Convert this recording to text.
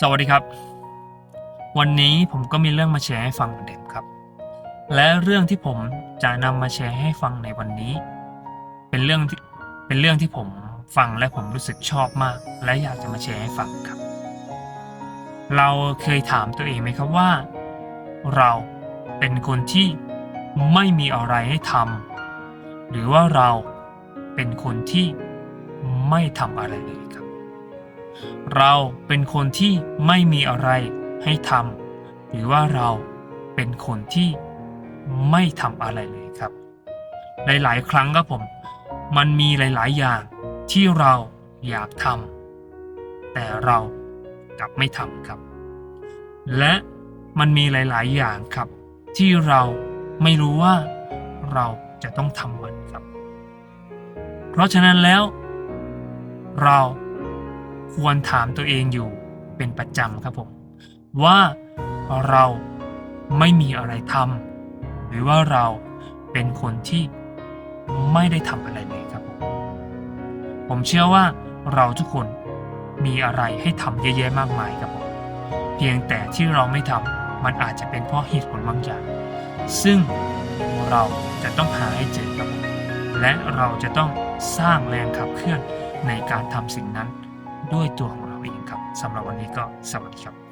สวัสดีครับ วันนี้ผมก็มีเรื่องมาแชร์ให้ฟังเดิมครับ และเรื่องที่ผมจะนำมาแชร์ให้ฟังในวันนี้ เป็นเรื่องที่เป็นเรื่องที่ผมฟังและผมรู้สึกชอบมาก และอยากจะมาแชร์ให้ฟังครับ เราเคยถามตัวเองไหมครับว่า เราเป็นคนที่ไม่มีอะไรให้ทำหรือว่าเราเป็นคนที่ไม่ทำอะไรเลยครับ เราเป็นคนที่ไม่มีอะไรให้ทำหรือว่าเราเป็นคนที่ไม่ทำอะไรเลยครับ หลายๆ ครั้งครับผม มันมีหลาย ๆ อย่างที่เราอยากทำแต่เรากลับไม่ทำครับ และมันมีหลาย ๆ อย่างครับ ที่เราไม่รู้ว่าเราจะต้องทำมันครับ เพราะฉะนั้นแล้ว เรา ควรถามตัวเองอยู่เป็นประจำครับผม ว่าเราไม่มีอะไรทำหรือว่าเราเป็นคนที่ไม่ได้ทำอะไรเลยครับผมผมเชื่อว่าเราทุกคนมีอะไรให้ทำเยอะแยะมากมายครับผมเพียงแต่ที่เราไม่ทำมันอาจจะเป็นเพราะเหตุผลบางอย่าง ซึ่งเราจะต้องหาให้เจอครับผมและเราจะต้องสร้างแรงขับเคลื่อนในการทำสิ่งนั้น ด้วยตัวของเราเองครับสำหรับวันนี้ก็สวัสดีครับ